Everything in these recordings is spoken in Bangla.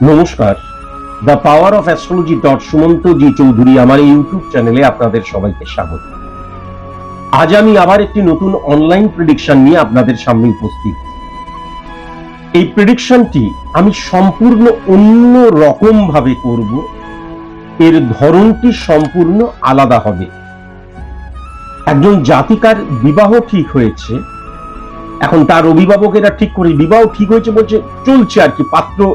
নমস্কার। The power of astrology dot Sumanta G Chowdhury আমার ইউটিউব চ্যানেলে আপনাদের সবাইকে স্বাগত। আজ আমি আবার একটি নতুন অনলাইন প্রেডিকশন নিয়ে আপনাদের সামনে উপস্থিত। এই প্রেডিকশনটি আমি সম্পূর্ণ অন্য রকম ভাবে করব। এর ধরনটি সম্পূর্ণ আলাদা হবে। একজন জাতিকার বিবাহ ঠিক হয়েছে। এখন তার অভিভাবকেরা ঠিক করে বিবাহ ঠিক হয়েছে বলছে, চলছে আর কি, পাত্র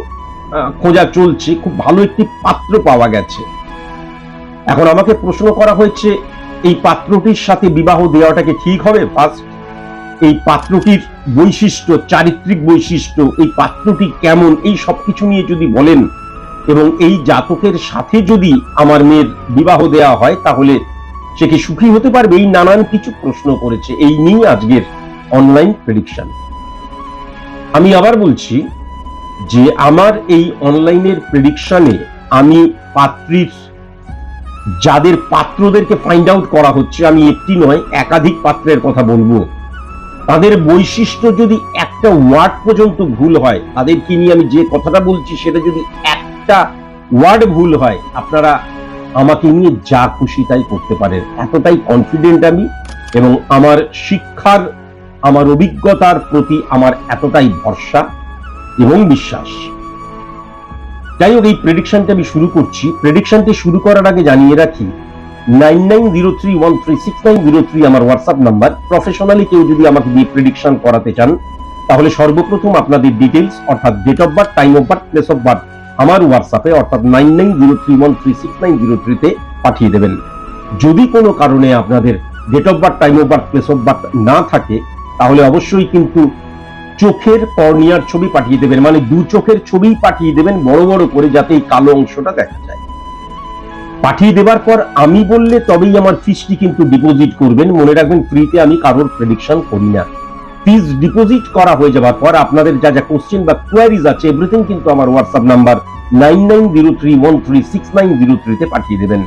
খোঁজা চলছে, খুব ভালো একটি পাত্র পাওয়া গেছে। এখন আমাকে প্রশ্ন করা হয়েছে, এই পাত্রটির সাথে বিবাহ দেওয়াটাকে ঠিক হবে? ফার্স্ট এই পাত্রটির বৈশিষ্ট্য, চারিত্রিক বৈশিষ্ট্য, এই পাত্রটি কেমন? এই সবকিছু নিয়ে যদি বলেন, এবং এই জাতকের সাথে যদি আমার মেয়ের বিবাহ দেওয়া হয়, তাহলে সে কি সুখী হতে পারবে? এই নানান কিছু প্রশ্ন করেছে। এই নিয়ে আজকের অনলাইন প্রেডিকশন আমি আবার বলছি যে আমার এই অনলাইনের প্রেডিকশনে আমি পাত্রীর, যাদের পাত্রদেরকে ফাইন্ড আউট করা হচ্ছে, আমি একটি নয়, একাধিক পাত্রের কথা বলব। তাদের বৈশিষ্ট্য যদি একটা ওয়ার্ড পর্যন্ত ভুল হয়, তাদেরকে নিয়ে আমি যে কথাটা বলছি, সেটা যদি একটা ওয়ার্ড ভুল হয়, আপনারা আমাকে নিয়ে যা খুশি তাই করতে পারেন। এতটাই কনফিডেন্ট আমি এবং আমার শিক্ষার, আমার অভিজ্ঞতার প্রতি আমার এতটাই ভরসা। এবং বিশ্বাস। যাই হোক এই প্রেডিকশনটা আমি শুরু করছি। প্রেডিকশনটি শুরু করার আগে জানিয়ে রাখি nine nine zero three one three six nine zero three আমার হোয়াটসঅ্যাপ নাম্বার প্রফেশনালি কেউ যদি আমাকে দিয়ে প্রেডিকশন করাতে চান, তাহলে সর্বপ্রথম আপনাদের ডিটেলস অর্থাৎ date of birth time of birth place of birth আমার হোয়াটসঅ্যাপে অর্থাৎ nine nine zero three one three six nine zero থ্রিতে পাঠিয়ে দেবেন। যদি কোনো কারণে আপনাদের date of birth time of birth place of birth না থাকে, তাহলে অবশ্যই কিন্তু চোখের কর্নিয়ার ছবি পাঠিয়ে দেবেন মানে দু চোখের ছবি পাঠিয়ে দেবেন বড় বড় করে যাতে এই কালো অংশটা দেখা যায়। পাঠিয়ে দেবার পর আমি বললে তবেই আমার ফিসটি কিন্তু ডিপোজিট করবেন। মনে রাখবেন ফ্রিতে আমি কারোর প্রেডিকশন করি না। ফিস ডিপোজিট করা হয়ে যাবার পর আপনাদের যা যা কোশ্চেন বা কোয়ারিজ আছে এভরিথিং কিন্তু আমার WhatsApp number nine nine zero three one three six nine zero থ্রিতে পাঠিয়ে দেবেন।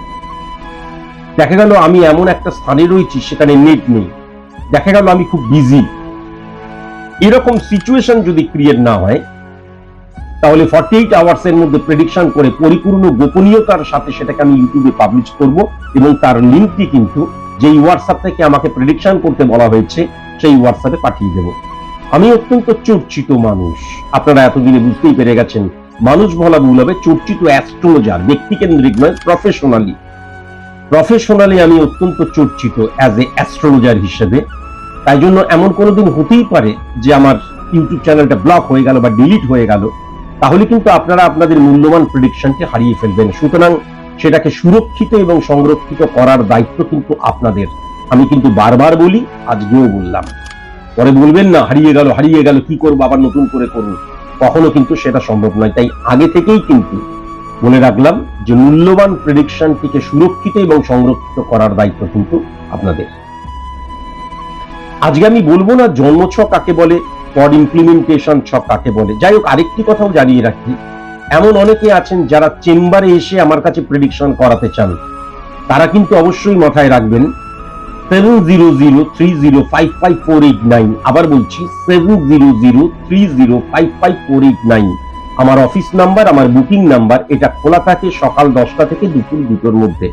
দেখা গেল আমি এমন একটা স্থানে রয়েছি, সেখানে নেট নেই। দেখা গেল আমি খুব বিজি এরকম সিচুয়েশন যদি ক্রিয়েট না হয়, তাহলে ফর্টি এইট আওয়ার্স এর মধ্যে প্রেডিকশন করে পরিপূর্ণ গোপনীয়তার সাথে সেটাকে আমি ইউটিউবে পাবলিশ করব এবং তার লিঙ্কটি কিন্তু যেই হোয়াটসঅ্যাপ থেকে আমাকে প্রেডিকশন করতে বলা হয়েছে, সেই হোয়াটসঅ্যাপে পাঠিয়ে দেব। আমি অত্যন্ত চর্চিত মানুষ। আপনারা এতদিনে বুঝতেই পেরে গেছেন, মানুষ বলা ভুল হবে, চর্চিত অ্যাস্ট্রোলজার ব্যক্তিকেন্দ্রিক নয় প্রফেশনালি প্রফেশনালি আমি অত্যন্ত চর্চিত অ্যাজ এ অ্যাস্ট্রোলজার হিসেবে। তাই জন্য এমন কোনোদিন হতেই পারে যে আমার ইউটিউব চ্যানেলটা ব্লক হয়ে গেল বা ডিলিট হয়ে গেল। তাহলে কিন্তু আপনারা আপনাদের মূল্যবান প্রেডিকশনটি হারিয়ে ফেলবেন। সুতরাং সেটাকে সুরক্ষিত এবং সংরক্ষিত করার দায়িত্ব কিন্তু আপনাদের। আমি কিন্তু বারবার বলি আজকেও বললাম। পরে বলবেন না, হারিয়ে গেল হারিয়ে গেল, কি করব, আবার নতুন করে করুন কখনো কিন্তু সেটা সম্ভব নয়। তাই আগে থেকেই কিন্তু বলে রাখলাম যে মূল্যবান প্রেডিকশনটিকে সুরক্ষিত এবং সংরক্ষিত করার দায়িত্ব কিন্তু আপনাদের। আজকে আমি বলব না জন্ম জন্মছক কাকে বলে, পর ইমপ্লিমেন্টেশন ছক কাকে বলে। যাই হোক, আরেকটি কথাও জানিয়ে রাখি। এমন অনেকে আছেন যারা চেম্বারে এসে আমার কাছে প্রেডিকশন করাতে চান। তারা কিন্তু অবশ্যই মাথায় রাখবেন seven zero zero three zero five five four eight nine আবার বলছি seven zero zero three zero five five four eight nine আমার অফিস নাম্বার আমার বুকিং নাম্বার এটা খোলা থাকে সকাল দশটা থেকে দুপুর দুটোর মধ্যে।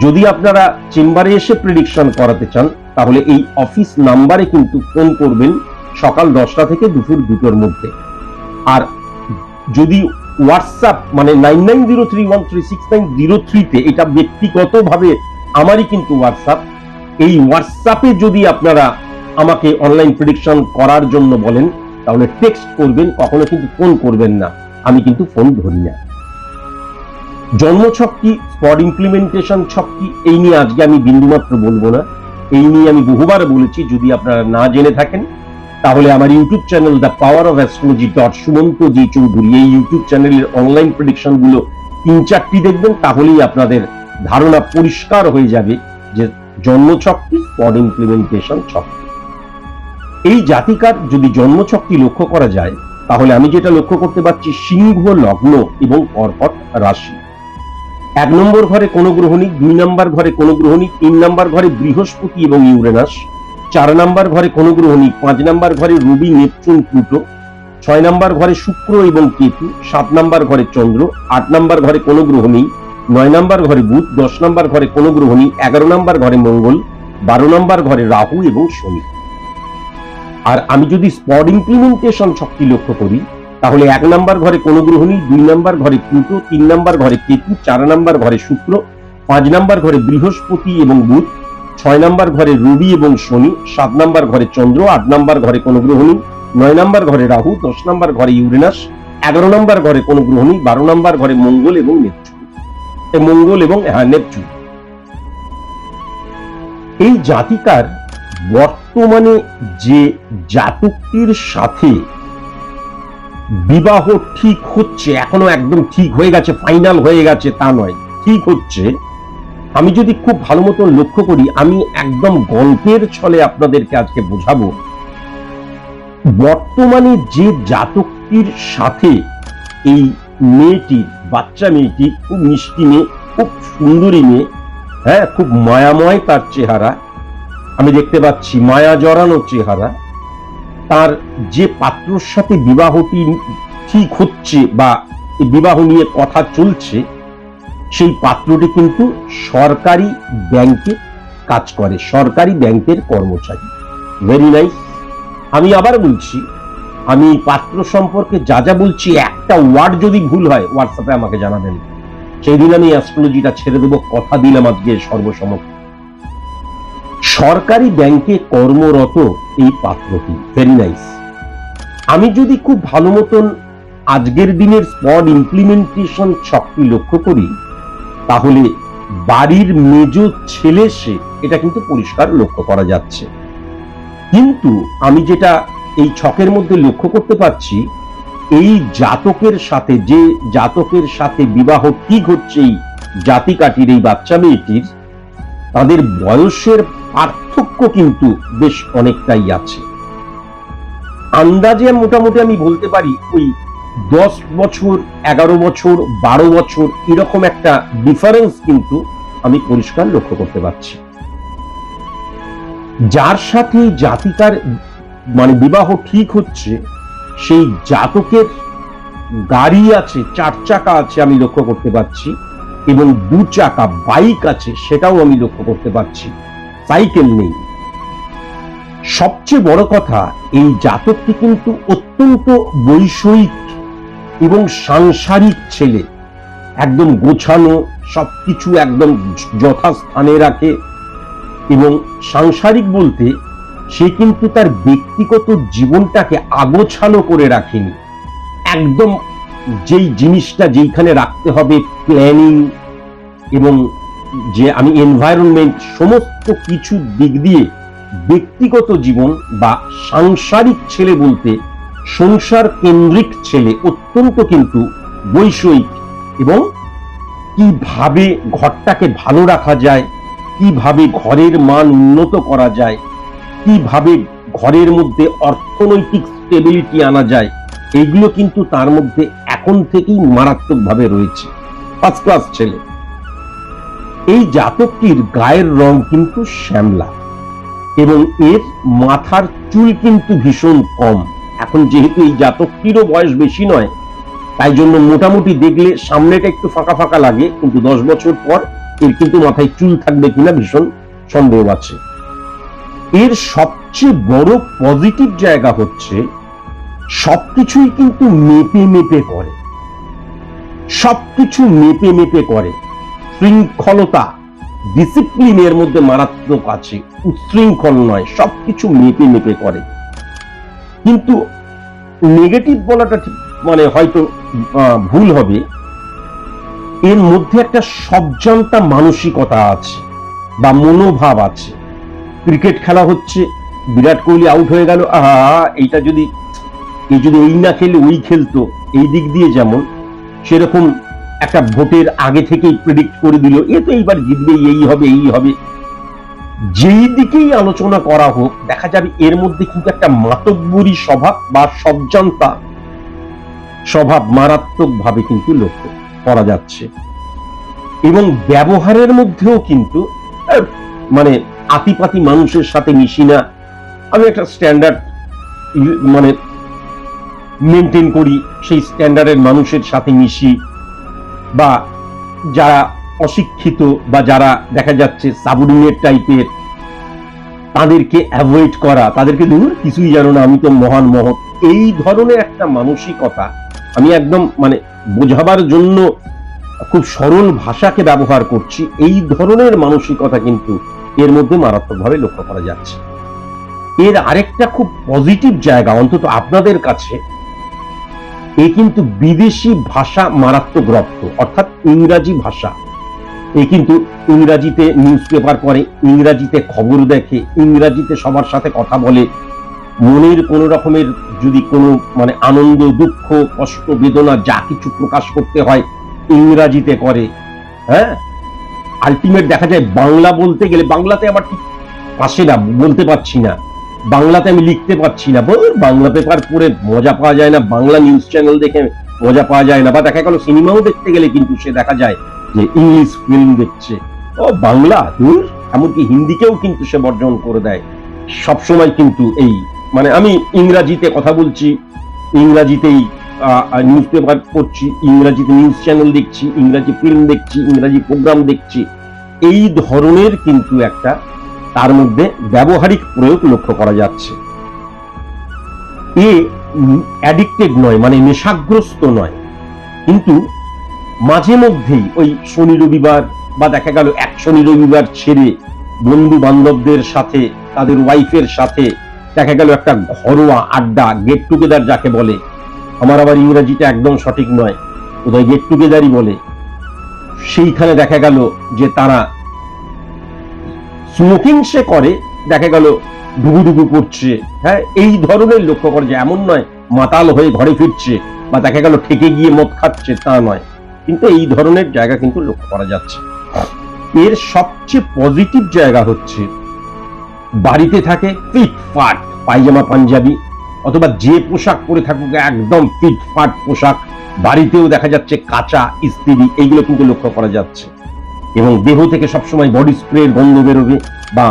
যদি আপনারা চেম্বারে এসে প্রেডিকশন করাতে চান তাহলে এই অফিস নাম্বারে কিন্তু ফোন করবেন সকাল দশটা থেকে দুপুর দুটোর মধ্যে। আর যদি হোয়াটসঅ্যাপ মানে nine nine zero three one three six nine zero থ্রিতে এটা ব্যক্তিগতভাবে আমারই কিন্তু হোয়াটসঅ্যাপ এই হোয়াটসঅ্যাপে যদি আপনারা আমাকে অনলাইন প্রেডিকশন করার জন্য বলেন, তাহলে টেক্সট করবেন, কখনো কিন্তু ফোন করবেন না। আমি কিন্তু ফোন ধরি না। জন্ম ছক কি স্পট ইমপ্লিমেন্টেশন ছক কি, এই নিয়ে আজকে আমি বিন্দুমাত্র বলব না। এই নিয়ে আমি বহুবার বলেছি, যদি আপনারা না জেনে থাকেন, তাহলে আমার YouTube channel the power of astrology dot Sumanta G Chowdhury, এই ইউটিউব চ্যানেলের অনলাইন প্রেডিকশনগুলো তিন চারটি দেখবেন, তাহলেই আপনাদের ধারণা পরিষ্কার হয়ে যাবে যে জন্মছক কি স্পট ইমপ্লিমেন্টেশন ছক কি। এই জাতিকার যদি জন্মছকটি লক্ষ্য করা যায়, তাহলে আমি যেটা লক্ষ্য করতে পারছি, সিংহ, লগ্ন এবং কর্কট রাশি এক নম্বর ঘরে কোন গ্রহণী দুই নম্বর ঘরে কোন গ্রহণী তিন নম্বর ঘরে বৃহস্পতি এবং ইউরেনাস চার নাম্বার ঘরে কোন গ্রহণী পাঁচ নাম্বার ঘরে রবি নেপচুন প্লুটো ছয় নাম্বার ঘরে শুক্র এবং কেতু সাত নাম্বার ঘরে চন্দ্র আট নাম্বার ঘরে কোনো গ্রহ নেই নয় নাম্বার ঘরে বুধ দশ নম্বর ঘরে কোনো গ্রহ নেই এগারো নাম্বার ঘরে মঙ্গল বারো নাম্বার ঘরে রাহু এবং শনি আর আমি যদি স্পট ইমপ্লিমেন্টেশন শক্তি লক্ষ্য করি তাহলে এক নাম্বার ঘরে কোনো গ্রহ নেই দুই নাম্বার ঘরে প্লুটো তিন নাম্বার ঘরে কেতু চার নাম্বার ঘরে শুক্র পাঁচ নাম্বার ঘরে বৃহস্পতি এবং বুধ ছয় নাম্বার ঘরে রবি এবং শনি সাত নাম্বার ঘরে চন্দ্র আট নাম্বার ঘরে কোনো গ্রহ নেই নয় নাম্বার ঘরে রাহু দশ নাম্বার ঘরে ইউরেনাস এগারো নাম্বার ঘরে কোনো গ্রহ নেই বারো নাম্বার ঘরে মঙ্গল এবং নেপচুন মঙ্গল এবং হ্যাঁ নেপচুন এই জাতিকার বর্তমানে যে জাতকটির সাথে বিবাহ ঠিক হচ্ছে, এখনও একদম ঠিক হয়ে গেছে ফাইনাল হয়ে গেছে, তা নয়। ঠিক হচ্ছে, আমি যদি খুব ভালো মতো লক্ষ্য করি, আমি একদম গল্পের ছলে আপনাদেরকে আজকে বোঝাবো, বর্তমানে যে জাতকটির সাথে এই মেয়েটি, বাচ্চা মেয়েটি, খুব মিষ্টি মেয়ে, খুব সুন্দরী মেয়ে হ্যাঁ খুব মায়াময় তার চেহারা, আমি দেখতে পাচ্ছি, মায়া জড়ানো চেহারা তার যে পাত্রর সাথে বিবাহটি ঠিক হচ্ছে বা বিবাহ নিয়ে কথা চলছে, সেই পাত্রটি কিন্তু সরকারি ব্যাংকে কাজ করে, সরকারি ব্যাংকের কর্মচারী। ভেরি নাইস আমি আবার বলছি, আমি পাত্র সম্পর্কে যা যা বলছি, একটা ওয়ার্ড যদি ভুল হয় হোয়াটসঅ্যাপে আমাকে জানাবেন। সেই দিন আমি অ্যাস্ট্রোলজিটা ছেড়ে দেবো, কথা দিলাম আজকে সর্বসম্মত সরকারি ব্যাংকে কর্মরত এই পাত্রটি। ভেরি নাইস আমি যদি খুব ভালো মতন আজকের দিনের স্পট ইমপ্লিমেন্টেশন শক্তি লক্ষ্য করি, তাহলে বাড়ির মেজ ছেলে সে এটা কিন্তু পরিষ্কার লক্ষ্য করা যাচ্ছে। কিন্তু আমি যেটা এই ছকের মধ্যে লক্ষ্য করতে পারছি, এই জাতকের সাথে যে জাতকের সাথে বিবাহ ঠিক হচ্ছে এই জাতিকাটির, এই বাচ্চা মেয়েটির তাদের বয়সের পার্থক্য কিন্তু বেশ অনেকটাই আছে। আন্দাজে মোটামুটি আমি বলতে পারি ওই দশ বছর, এগারো বছর, বারো বছর এরকম একটা ডিফারেন্স কিন্তু আমি পরিষ্কার লক্ষ্য করতে পারছি। যার সাথে জাতিকার মানে বিবাহ ঠিক হচ্ছে, সেই জাতকের গাড়ি আছে, চার চাকা আছে আমি লক্ষ্য করতে পারছি। এবং দু চাকা বাইক আছে, সেটাও আমি লক্ষ্য করতে পারছি। সাইকেল নেই। সবচেয়ে বড় কথা, এই জাতকটি কিন্তু অত্যন্ত বৈষয়িক এবং সাংসারিক ছেলে। একদম গোছানো, সবকিছু একদম যথাস্থানে রাখে এবং সাংসারিক বলতে, সে কিন্তু তার ব্যক্তিগত জীবনটাকে আগোছালো করে রাখেনি। একদম যেই জিনিসটা যেইখানে রাখতে হবে প্ল্যানিং এবং যে আমি এনভায়রনমেন্ট সমস্ত কিছু দিক দিয়ে ব্যক্তিগত জীবন বা সাংসারিক ছেলে বলতে সংসার কেন্দ্রিক ছেলে অত্যন্ত কিন্তু বৈষয়িক এবং কীভাবে ঘরটাকে ভালো রাখা যায়, কীভাবে ঘরের মান উন্নত করা যায়, কীভাবে ঘরের মধ্যে অর্থনৈতিক স্টেবিলিটি আনা যায়, এগুলো কিন্তু তার মধ্যে এখন থেকেই মারাত্মকভাবে রয়েছে। ফার্স্ট ক্লাস ছেলে। এই জাতকটির গায়ের রং কিন্তু শ্যামলা এবং এর মাথার চুল কিন্তু ভীষণ কম। এখন যেহেতু এই জাতকটিরও বয়স বেশি নয়, তাই জন্য মোটামুটি দেখলে সামনেটা একটু ফাঁকা ফাঁকা লাগে, কিন্তু দশ বছর পর এর কিন্তু মাথায় চুল থাকবে কিনা ভীষণ সন্দেহ আছে। এর সবচেয়ে বড় পজিটিভ জায়গা হচ্ছে সবকিছুই কিন্তু মেপে মেপে করে। সবকিছু মেপে মেপে করে। শৃঙ্খলতা ডিসিপ্লিনের মধ্যে মারাত্মক আছে। উচ্ছৃঙ্খল নয়, সবকিছু মেপে মেপে করে। কিন্তু নেগেটিভ বলাটা ঠিক মানে হয়তো ভুল হবে। এর মধ্যে একটা সবজান্তা মানসিকতা আছে বা মনোভাব আছে। ক্রিকেট খেলা হচ্ছে, বিরাট কোহলি আউট হয়ে গেল, আহা, এইটা যদি এই যদি ওই না খেলে, ওই খেলতো। এই দিক দিয়ে যেমন, সেরকম একটা ভোটের আগে থেকেই প্রেডিক্ট করে দিল, এ তো এইবার জিতবে এই হবে এই হবে। যেই দিকেই আলোচনা করা হোক, দেখা যাবে এর মধ্যে কিন্তু একটা মাতব্বরী স্বভাব বা সবজান্তা স্বভাব মারাত্মক ভাবে কিন্তু লক্ষ্য করা যাচ্ছে। এবং ব্যবহারের মধ্যেও কিন্তু মানে আতিপাতি মানুষের সাথে মিশি না। আমি একটা স্ট্যান্ডার্ড মানে মেনটেন করি, সেই স্ট্যান্ডার্ডের মানুষের সাথে মিশি, বা যারা অশিক্ষিত বা যারা দেখা যাচ্ছে সাবঅর্ডিনেট টাইপের তাদেরকে অ্যাভয়েড করা, তাদেরকে দূর কিছুই জানো না, আমি তো মহান মহৎ। এই ধরনের একটা মানসিকতা আমি একদম মানে বোঝাবার জন্য খুব সরল ভাষাকে ব্যবহার করছি, এই ধরনের মানসিকতা কিন্তু এর মধ্যে মারাত্মকভাবে লক্ষ্য করা যাচ্ছে। এর আরেকটা খুব পজিটিভ জায়গা, অন্তত আপনাদের কাছে এ কিন্তু বিদেশি ভাষা মারাত্মক রপ্ত অর্থাৎ ইংরাজি ভাষা। এ কিন্তু ইংরাজিতে নিউজ পেপার পড়ে, ইংরাজিতে খবর দেখে, ইংরাজিতে সবার সাথে কথা বলে। মনের কোনো রকমের যদি কোনো মানে আনন্দ, দুঃখ, কষ্ট, বেদনা যা কিছু প্রকাশ করতে হয়, ইংরাজিতে করে হ্যাঁ? আলটিমেট দেখা যায় বাংলা বলতে গেলে, বাংলাতে আমার ঠিক পাশে না, বলতে পারছি না। বাংলাতে আমি লিখতে পারছি না। বল, বাংলা পেপার পড়ে মজা পাওয়া যায় না, বাংলা নিউজ চ্যানেল দেখে মজা পাওয়া যায় না, বা দেখা গেল সিনেমাও দেখতে গেলে কিন্তু সে দেখা যায় যে ইংলিশ ফিল্ম দেখছে। ও, বাংলা দূর এমনকি হিন্দিকেও কিন্তু সে বর্জন করে দেয়। সবসময় কিন্তু এই মানে আমি ইংরাজিতে কথা বলছি, ইংরাজিতেই নিউজ পেপার পড়ছি, ইংরাজিতে নিউজ চ্যানেল দেখছি, ইংরাজি ফিল্ম দেখছি, ইংরাজি প্রোগ্রাম দেখছি। এই ধরনের কিন্তু একটা তার মধ্যে ব্যবহারিক প্রয়োগ লক্ষ্য করা যাচ্ছে। এ অ্যাডিক্টেড নয় মানে নেশাগ্রস্ত নয়। কিন্তু মাঝে মধ্যেই ওই শনি রবিবার বা দেখা গেল এক শনি রবিবার ছেড়ে বন্ধু বান্ধবদের সাথে, তাদের ওয়াইফের সাথে দেখা গেল একটা ঘরোয়া আড্ডা গেট টুগেদার যাকে বলে, আমার আবার ইংরেজিটা একদম সঠিক নয় কোথায় গেট টুগেদারই বলে। সেইখানে দেখা গেল যে তারা স্মোকিং সে করে, দেখা গেল ডুবু ডুবু করছে। হ্যাঁ এই ধরনের লক্ষ্য করে যে এমন নয়, মাতাল হয়ে ঘরে ফিরছে বা দেখা গেল ঠেকে গিয়ে মদ খাচ্ছে, তা নয়। কিন্তু এই ধরনের জায়গা কিন্তু লক্ষ্য করা যাচ্ছে। এর সবচেয়ে পজিটিভ জায়গা হচ্ছে, বাড়িতে থাকে ফিট ফাট পায়জামা, পাঞ্জাবি, অথবা যে পোশাক পরে থাকুক, একদম ফিট ফাট পোশাক। বাড়িতেও দেখা যাচ্ছে কাঁচা, ইস্ত্রি, এইগুলো কিন্তু লক্ষ্য করা যাচ্ছে। এবং দেহ থেকে সবসময় বডি স্প্রের গন্ধ বেরোবে বা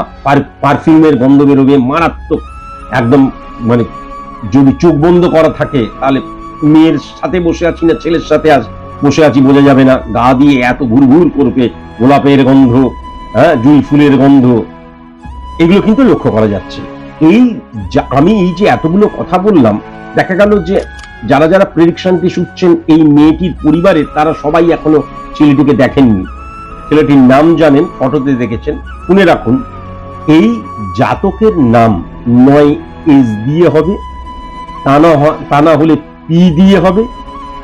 পারফিউমের গন্ধ বেরোবে, মারাত্মক একদম মানে যদি চোখ বন্ধ করা থাকে, তাহলে মেয়ের সাথে বসে আছি না ছেলের সাথে আজ বসে আছি বোঝা যাবে না। গা দিয়ে এত ঘুর ঘুর করবে, গোলাপের গন্ধ হ্যাঁ জুই ফুলের গন্ধ। এগুলো কিন্তু লক্ষ্য করা যাচ্ছে। এই আমি এই যে এতগুলো কথা বললাম, দেখা গেল যে যারা যারা প্রেডিকশনটি শুনছেন এই মেয়েটির পরিবারের, তারা সবাই এখনও ছেলেটিকে দেখেননি। ছেলেটির নাম জানেন, ফটোতে দেখেছেন। শুনে রাখুন, এই জাতকের নাম নয় এস দিয়ে হবে, তা না তা না হলে পি দিয়ে হবে,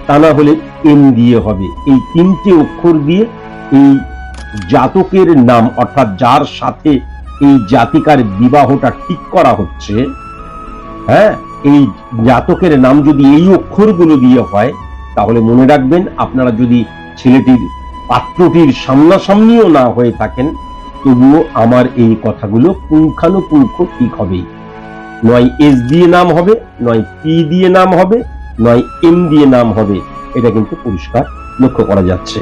তা না হলে এম দিয়ে হবে। এই তিনটে অক্ষর দিয়ে এই জাতকের নাম, অর্থাৎ যার সাথে এই জাতিকার বিবাহটা ঠিক করা হচ্ছে হ্যাঁ এই জাতকের নাম যদি এই অক্ষরগুলো দিয়ে হয়, তাহলে মনে রাখবেন আপনারা যদি ছেলেটির পাত্রটির সামনাসামনিও না হয়ে থাকেন, তবুও আমার এই কথাগুলো পুঙ্খানুপুঙ্খ ঠিক হবেই। নয় এস দিয়ে নাম হবে, নয় পি দিয়ে নাম হবে, নয় এম দিয়ে নাম হবে, এটা কিন্তু পরিষ্কার লক্ষ্য করা যাচ্ছে।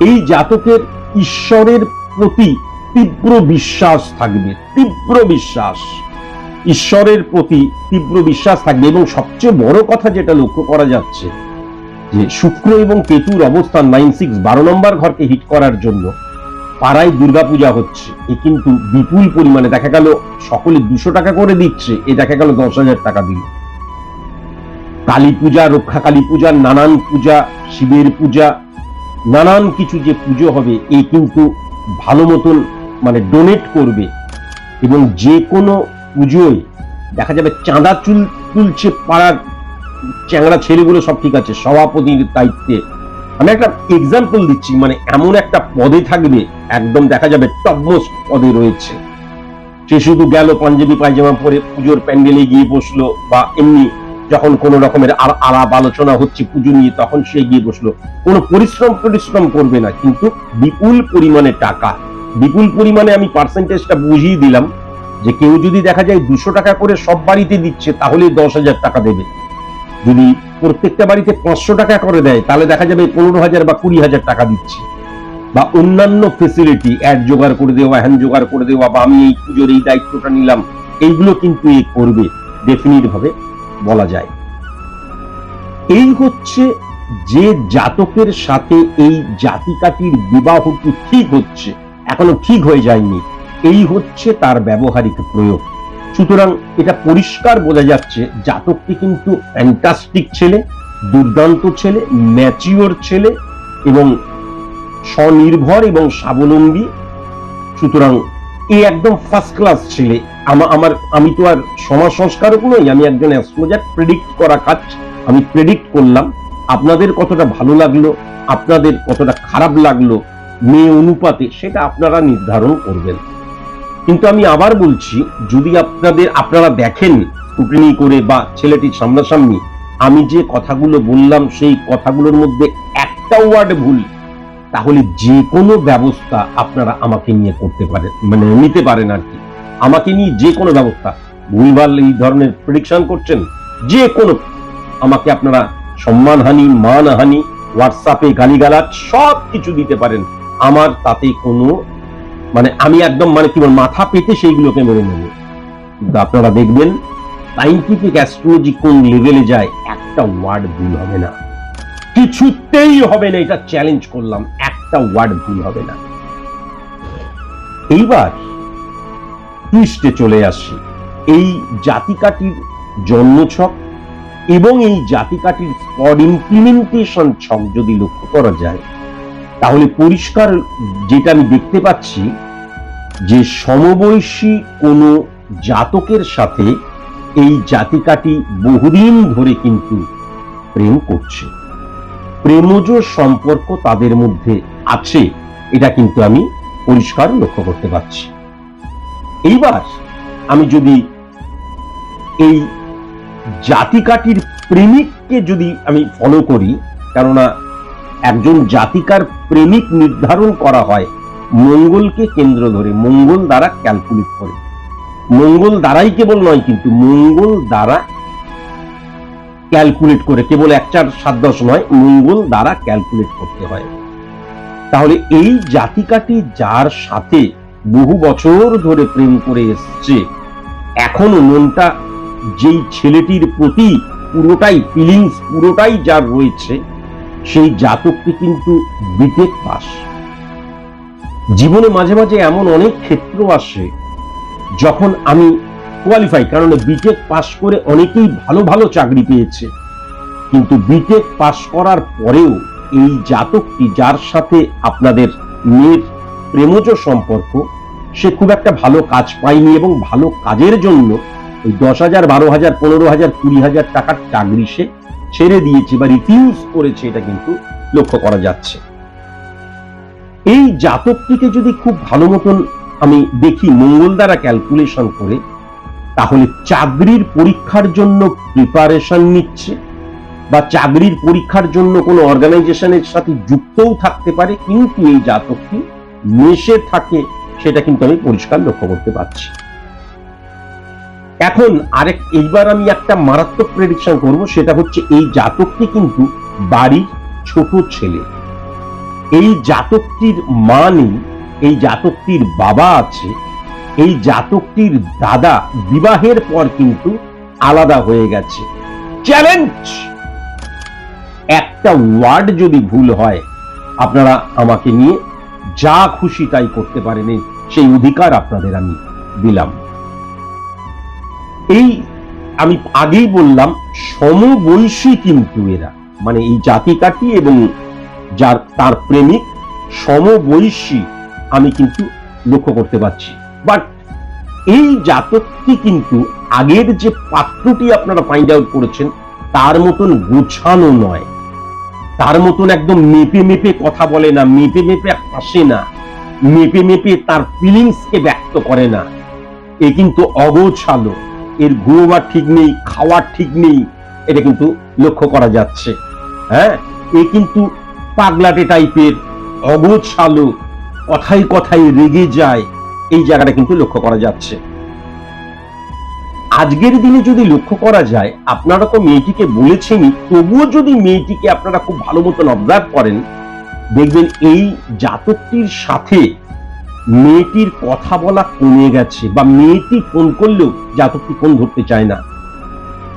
এই জাতকের ঈশ্বরের প্রতি তীব্র বিশ্বাস থাকবে, তীব্র বিশ্বাস। ঈশ্বরের প্রতি তীব্র বিশ্বাস থাকবে এবং সবচেয়ে বড় কথা যেটা লক্ষ্য করা যাচ্ছে যে শুক্র এবং কেতুর অবস্থান নাইন সিক্স বারো নম্বর ঘরকে হিট করার জন্য। পাড়ায় দুর্গাপূজা হচ্ছে। এ কিন্তু বিপুল পরিমাণে দেখা গেল, সকলে দুশো টাকা করে দিচ্ছে। এ দেখা গেল দশ হাজার টাকা দিল কালী পূজা, রক্ষা কালী পূজা, নানান পূজা, শিবের পূজা, নানান কিছু যে পুজো হবে, এ কিন্তু ভালো মতন মানে ডোনেট করবে। এবং যে কোনো পুজোয় দেখা যাবে চাঁদা চুল তুলছে পাড়ার চ্যাংড়া ছেলেগুলো সব ঠিক আছে, সভাপতির দায়িত্বে। আমি একটা এক্সাম্পল দিচ্ছি মানে এমন একটা পদে থাকবে, একদম দেখা যাবে টপমোস্ট পদে রয়েছে। সে শুধু গেল পাঞ্জাবি পায়জামা পরে পুজোর প্যান্ডেলে গিয়ে বসল, বা এমনি যখন কোনো রকমের আর- আলাপ আলোচনা হচ্ছে পুজো নিয়ে, তখন সে গিয়ে বসল। কোনো পরিশ্রম পরিশ্রম করবে না, কিন্তু বিপুল পরিমাণে টাকা। বিপুল পরিমাণে আমি পার্সেন্টেজটা বুঝিয়ে দিলাম যে কেউ যদি দেখা যায় দুশো টাকা করে সব বাড়িতে দিচ্ছে, তাহলে দশ হাজার টাকা দেবে। যদি প্রত্যেকটা বাড়িতে পাঁচশো টাকা করে দেয়, তাহলে দেখা যাবে পনেরো হাজার বা কুড়ি হাজার টাকা দিচ্ছে। বা অন্যান্য ফেসিলিটি অ্যাড জোগাড় করে দেওয়া হ্যান্ড জোগাড় করে দেওয়া, বা আমি এই পুজোর এই দায়িত্বটা নিলাম, এইগুলো কিন্তু এ করবে ভাবে বলা যায়। এই হচ্ছে যে জাতকের সাথে এই জাতিকাটির বিবাহটি ঠিক হচ্ছে, এখনও ঠিক হয়ে যায়নি, এই হচ্ছে তার ব্যবহারিক প্রয়োগ। সুতরাং এটা পরিষ্কার বোঝা যাচ্ছে, জাতকটি কিন্তু ফ্যান্টাস্টিক ছেলে, দুর্দান্ত ছেলে ম্যাচিওর ছেলে এবং স্বনির্ভর এবং স্বাবলম্বী। সুতরাং এ একদম ফার্স্ট ক্লাস ছেলে। আমা- আমার আমি তো আর সমাজ সংস্কারক নই, আমি একজন অ্যাস্ট্রোলজার প্রেডিক্ট করা কাজ আমি প্রেডিক্ট করলাম। আপনাদের কতটা ভালো লাগল, আপনাদের কতটা খারাপ লাগল মেয়ে অনুপাতে সেটা আপনারা নির্ধারণ করবেন। কিন্তু আমি আবার বলছি, যদি আপনাদের, আপনারা দেখেন স্কুটিনি করে বা ছেলেটির সামনাসামনি, আমি যে কথাগুলো বললাম, সেই কথাগুলোর মধ্যে একটা ওয়ার্ড ভুল, তাহলে যে কোনো ব্যবস্থা আপনারা আমাকে নিয়ে করতে পারেন মানে নিতে পারেন আর কি। আমাকে নিয়ে যে কোনো ব্যবস্থা, ভুলভাল এই ধরনের প্রেডিকশন করছেন, যে কোনো, আমাকে আপনারা সম্মানহানি, মানহানি হোয়াটসঅ্যাপে গালিগালাজ সব কিছু দিতে পারেন। আমার তাতে কোনো মানে আমি একদম মানে কি বল মাথা পেতে সেইগুলোকে মেনে নেব। কিন্তু আপনারা দেখবেন সাইন্টিফিক অ্যাস্ট্রোলজি কোন লেভেলে যায়, একটা ওয়ার্ড ভুল হবে না। কিছুতেই হবে না, এটা চ্যালেঞ্জ করলাম, একটা ওয়ার্ড ভুল হবে না। এইবার টুইস্টে চলে আসি। এই জাতিকাটির জন্মছক এবং এই জাতিকাটির স্পট ইমপ্লিমেন্টেশন ছক যদি লক্ষ্য করা যায় তাহলে পরিষ্কার যেটা আমি দেখতে পাচ্ছি, যে সমবয়সী কোনো জাতকের সাথে এই জাতিকাটি বহুদিন ধরে কিন্তু প্রেম করছে। প্রেমজ সম্পর্ক তাদের মধ্যে আছে, এটা কিন্তু আমি পরিষ্কার লক্ষ্য করতে পারছি। এইবার আমি যদি এই জাতিকাটির প্রেমিককে যদি আমি ফলো করি, কেননা একজন জাতিকার প্রেমিক নির্ধারণ করা হয় মঙ্গলকে কেন্দ্র ধরে। মঙ্গল দ্বারা ক্যালকুলেট করে। মঙ্গল দ্বারাই কেবল নয়, কিন্তু মঙ্গল দ্বারা ক্যালকুলেট করে। কেবল এক চার সাত দশ নয়, মঙ্গল দ্বারা ক্যালকুলেট করতে হয়। তাহলে এই জাতিকাটি যার সাথে বহু বছর ধরে প্রেম করে এসছে, এখনও মনটা যেই ছেলেটির প্রতি পুরোটাই ফিলিংস পুরোটাই যার রয়েছে সেই জাতকটি কিন্তু বিটেক পাস জীবনে মাঝে মাঝে এমন অনেক ক্ষেত্র আসে যখন আমি কোয়ালিফাই কারণ বিটেক পাস করে অনেকেই ভালো ভালো চাকরি পেয়েছে। কিন্তু বিটেক পাস করার পরেও এই জাতকটি যার সাথে আপনাদের মেয়ের প্রেমজ সম্পর্ক, সে খুব একটা ভালো কাজ পায়নি এবং ভালো কাজের জন্য ওই দশ হাজার, বারো হাজার, পনেরো হাজার, কুড়ি হাজার টাকার চাকরি সে ছেড়ে দিয়েছে বা রিফিউজ করেছে, এটা কিন্তু লক্ষ্য করা যাচ্ছে। এই জাতকটিকে যদি খুব ভালো মতন আমি দেখি মঙ্গল দ্বারা ক্যালকুলেশন করে, তাহলে চাকরির পরীক্ষার জন্য প্রিপারেশন নিচ্ছে বা চাকরির পরীক্ষার জন্য কোনো অর্গানাইজেশনের সাথে যুক্তও থাকতে পারে, কিন্তু এই জাতকটি মেশে থাকে, সেটা কিন্তু আমি পরিষ্কার লক্ষ্য করতে পারছি। এখন আরেক, এইবার আমি একটা মারাত্মক প্রেডিকশন করব, সেটা হচ্ছে এই জাতকটি কিন্তু বাড়ির ছোট ছেলে। এই জাতকটির মা নেই, এই জাতকটির বাবা আছে, এই জাতকটির দাদা বিবাহের পর কিন্তু আলাদা হয়ে গেছে। চ্যালেঞ্জ একটা ওয়ার্ড যদি ভুল হয়, আপনারা আমাকে নিয়ে যা খুশি তাই করতে পারেন সেই অধিকার আপনাদের আমি দিলাম। এই আমি আগেই বললাম, সমবয়সী কিন্তু এরা। মানে এই জাতিকাটি এবং যার, তার প্রেমিক সমবয়সী আমি কিন্তু লক্ষ্য করতে পারছি। বাট এই জাতকটি কিন্তু আগের যে পাত্রটি আপনারা ফাইন্ড আউট করেছেন, তার মতন গোছানো নয়। তার মতন একদম মেপে মেপে কথা বলে না, মেপে মেপে হাসে না, মেপে মেপে তার ফিলিংসকে ব্যক্ত করে না। এ কিন্তু অগোছালো। এর ঘুমোবার ঠিক নেই, খাওয়ার ঠিক নেই, এটা কিন্তু লক্ষ্য করা যাচ্ছে। হ্যাঁ? এ কিন্তু পাগলাটে টাইপের অগোছালো কথায় কথায় রেগে যায়, এই জায়গাটা কিন্তু লক্ষ্য করা যাচ্ছে। আজকের দিনে যদি লক্ষ্য করা যায়, আপনারা তো মেয়েটিকে বলেছেনই, তবুও যদি মেয়েটিকে আপনারা খুব ভালো মতন অবজার্ভ করেন, দেখবেন এই জাতকটির সাথে মেয়েটির কথা বলা কমে গেছে বা মেয়েটি ফোন করলেও জাতকটি ফোন ধরতে চায় না।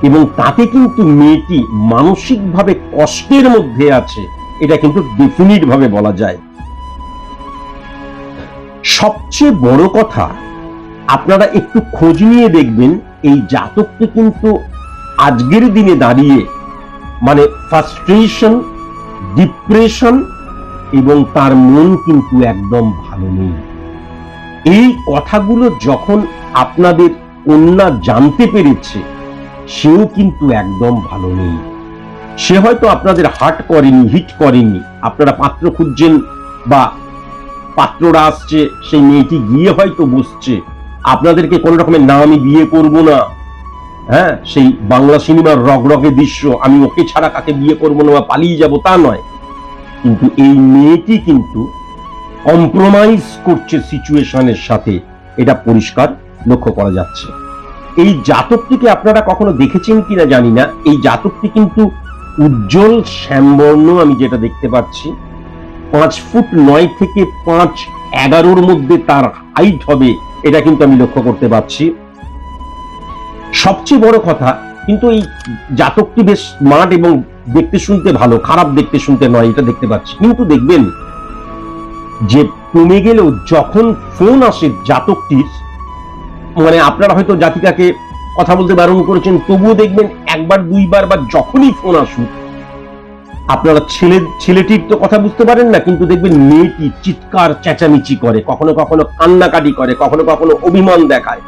এবং তাতে কিন্তু মেয়েটি মানসিকভাবে কষ্টের মধ্যে আছে, এটা কিন্তু ডেফিনিট ভাবে বলা যায়। সবচেয়ে বড় কথা, আপনারা একটু খোঁজ নিয়ে দেখবেন, এই জাতকটি কিন্তু আজকের দিনে দাঁড়িয়ে মানে ফ্রাস্ট্রেশন ডিপ্রেশন এবং তার মন কিন্তু একদম ভালো নেই। এই কথাগুলো যখন আপনাদের কন্যা জানতে পেরেছে, সেও কিন্তু একদম ভালো নেই। সে হয়তো আপনাদের হার্ট করেনি, হিট করেনি। আপনারা পাত্র খুঁজছেন বা পাত্ররা আসছে, সেই মেয়েটি গিয়ে হয়তো বসছে। আপনাদেরকে কোনো রকমের না আমি বিয়ে করব না। হ্যাঁ সেই বাংলা সিনেমার রগরগে দৃশ্য, আমি ওকে ছাড়া কাকে বিয়ে করব না বা পালিয়ে যাব তা নয়। কিন্তু এই মেয়েটি কিন্তু কম্প্রোমাইজ করছে সিচুয়েশনের সাথে। এটা পরিষ্কার লক্ষ্য করা যাচ্ছে। এই জাতকটিকে আপনারা কখনো দেখেছেন কিনা জানি না। এই জাতকটি কিন্তু উজ্জ্বল শ্যামবর্ণ, আমি যেটা দেখতে পাচ্ছি। পাঁচ ফুট নয় থেকে পাঁচ এগারোর মধ্যে তার হাইট হবে, এটা কিন্তু আমি লক্ষ্য করতে পারছি সবচেয়ে বড় কথা, কিন্তু এই জাতকটি বেশ স্মার্ট এবং দেখতে শুনতে ভালো, খারাপ দেখতে শুনতে নয়, এটা দেখতে পাচ্ছি। কিন্তু দেখবেন যে কমে গেলেও যখন ফোন আসে জাতকটির মানে আপনারা হয়তো জাতিকাকে কথা বলতে বারণ করেছেন, তবুও দেখবেন একবার, দুইবার বা যখনই ফোন আসুক, আপনারা ছেলে, ছেলেটির তো কথা বুঝতে পারেন না, কিন্তু দেখবেন মেয়েটি চিৎকার, চেঁচামেচি করে, কখনো কখনো কান্নাকাটি করে, কখনো কখনো অভিমান দেখায়।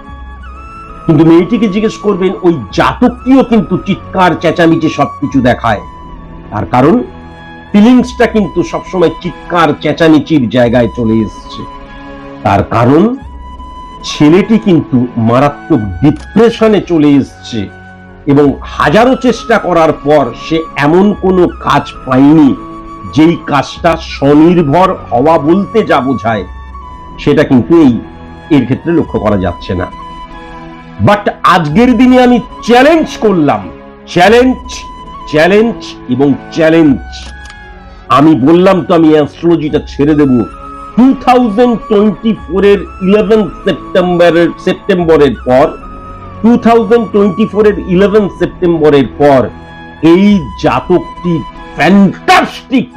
কিন্তু মেয়েটিকে জিজ্ঞেস করবেন, ওই জাতকটিও কিন্তু চিৎকার, চেঁচামেচি সবকিছু দেখায়। তার কারণ ফিলিংসটা কিন্তু সবসময় চিৎকার, চেঁচামেচির জায়গায় চলে এসছে। তার কারণ, ছেলেটি কিন্তু মারাত্মক ডিপ্রেশনে চলে এসছে এবং হাজারো চেষ্টা করার পর সে এমন কোনো কাজ পায়নি যেই কাজটা স্বনির্ভর হওয়া বলতে যা বোঝায়, সেটা কিন্তু এই, এর ক্ষেত্রে লক্ষ্য করা যাচ্ছে না। বাট আজকের দিনে আমি চ্যালেঞ্জ করলাম। চ্যালেঞ্জ চ্যালেঞ্জ এবং চ্যালেঞ্জ আমি বললাম তো আমি অ্যাস্ট্রোলজিটা ছেড়ে দেব। টু থাউজেন্ড টোয়েন্টি ফোরের ইলেভেন সেপ্টেম্বরের সেপ্টেম্বরের পর টু থাউজেন্ড টোয়েন্টি ফোরের ইলেভেন সেপ্টেম্বরের পর, এই জাতকটি ফ্যান্টাস্টিক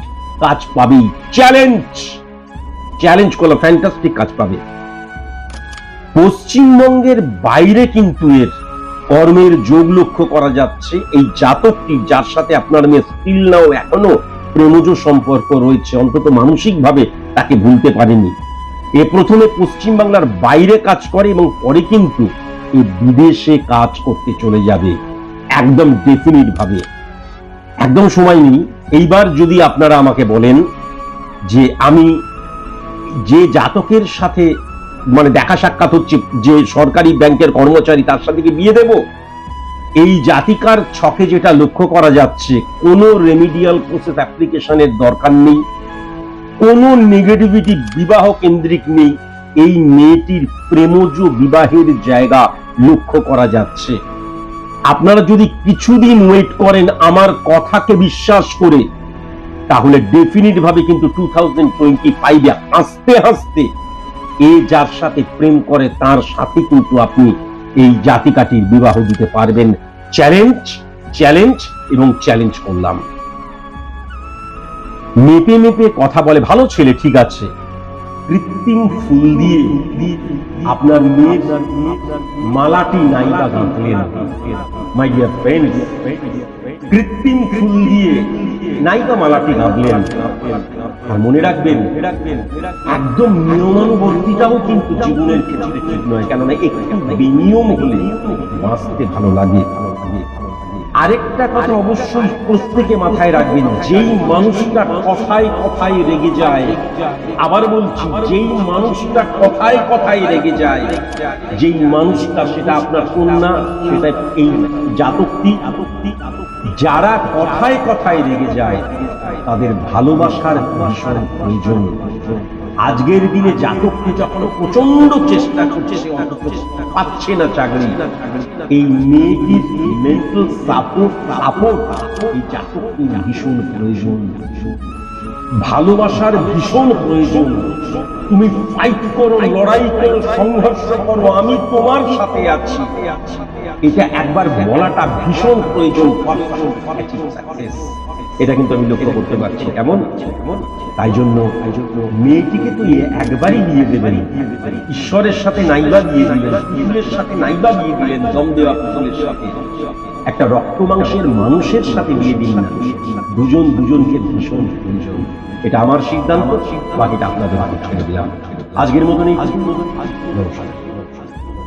কাজ পাবেই চ্যালেঞ্জ চ্যালেঞ্জ করল ফ্যান্টাস্টিক কাজ পাবে। পশ্চিমবঙ্গের বাইরে কিন্তু এর কর্মের যোগ লক্ষ্য করা যাচ্ছে। এই জাতকটি যার সাথে আপনার মেয়ে স্টিল নাও এখনও প্রেমজ সম্পর্ক রয়েছে। অন্তত মানসিকভাবে তাকে ভুলতে পারেনি। এ প্রথমে পশ্চিমবাংলার বাইরে কাজ করে এবং পরে কিন্তু এ বিদেশে কাজ করতে চলে যাবে। একদম ডেফিনিট ভাবে। একদম সময় নেই। এইবার যদি আপনারা আমাকে বলেন যে আমি যে জাতকের সাথে মানে দেখা সাক্ষাৎ হচ্ছে, যে সরকারি ব্যাংকের কর্মচারী তার সাথে কি বিয়ে দেব? এই জাতিকার ছকে যেটা লক্ষ্য করা যাচ্ছে, কোনো রেমিডিয়াল প্রসেস অ্যাপ্লিকেশনের দরকার নেই, কোনো নেগেটিভিটি বিবাহ কেন্দ্রিক নেই, এই মেয়েটির প্রেমজ বিবাহের জায়গা লক্ষ্য করা যাচ্ছে। আপনারা যদি কিছুদিন ওয়েট করেন আমার কথাকে বিশ্বাস করে, তাহলে ডেফিনিট ভাবে কিন্তু টু থাউজেন্ড টোয়েন্টি ফাইভে হাসতে হাসতে এ যার সাথে প্রেম করে, তার সাথে কিন্তু আপনি এই জাতিকাটির বিবাহ দিতে পারবেন চ্যালেঞ্জ চ্যালেঞ্জ এবং চ্যালেঞ্জ করলাম। মেপে মেপে কথা বলে, ভালো ছেলে, ঠিক আছে। কৃত্রিম ফুল দিয়ে আপনার মেয়ের মালাটি নায়িকা গাঁথলেন মাই ডিয়ার ফ্রেন্ড কৃত্রিম ফুল দিয়ে নায়িকা মালাটি গাঁদলেন আর মনে রাখবেন, একদম নিয়মানুবর্তিতাও কিন্তু জীবনের ক্ষেত্রে ঠিক নয়, কেননা একটু বিনিয়ম হলে বাঁচতে ভালো লাগে। আরেকটা কথা অবশ্যই প্রত্যেকে মাথায় রাখবেন যেই মানুষটা কথায় কথায় রেগে যায় আবার বলছি যেই মানুষটা কথায় কথায় রেগে যায় যেই মানুষটা সেটা আপনার কন্যা সেটা এই জাতকটি যারা কথায় কথায় রেগে যায় তাদের ভালোবাসার ভীষণ প্রয়োজন। আজকের দিনে জাতকটি যখন প্রচণ্ড চেষ্টা করছে, সে অন্তত পাচ্ছে না চাকরি। এই মেয়েটির মেন্টাল সাপোর্ট সাপোর্ট এই জাতকটির ভীষণ প্রয়োজন। ভালোবাসার ভীষণ প্রয়োজন। তুমি ফাইট করো, লড়াই করো, সংঘর্ষ করো, আমি তোমার সাথে আছি। এটা একবার বলাটা ভীষণ প্রয়োজন। এটা কিন্তু আমি লক্ষ্য করতে পারছি কেমন তাই জন্য মেয়েটিকে তো একবারই বিয়ে দেবেন। ঈশ্বরের সাথে নাইবা বিয়ে দিলেন পুতুলের সাথে নাইবা বিয়ে দিলেন দম দেওয়া পুতুলের সাথে। একটা রক্ত মাংসের মানুষের সাথে বিয়ে দিন না। দুজন দুজনকে ভীষণ প্রয়োজন এটা আমার সিদ্ধান্ত বা এটা আপনাদের হাতে ছেড়ে দিলাম। আজকের মতন নমস্কার।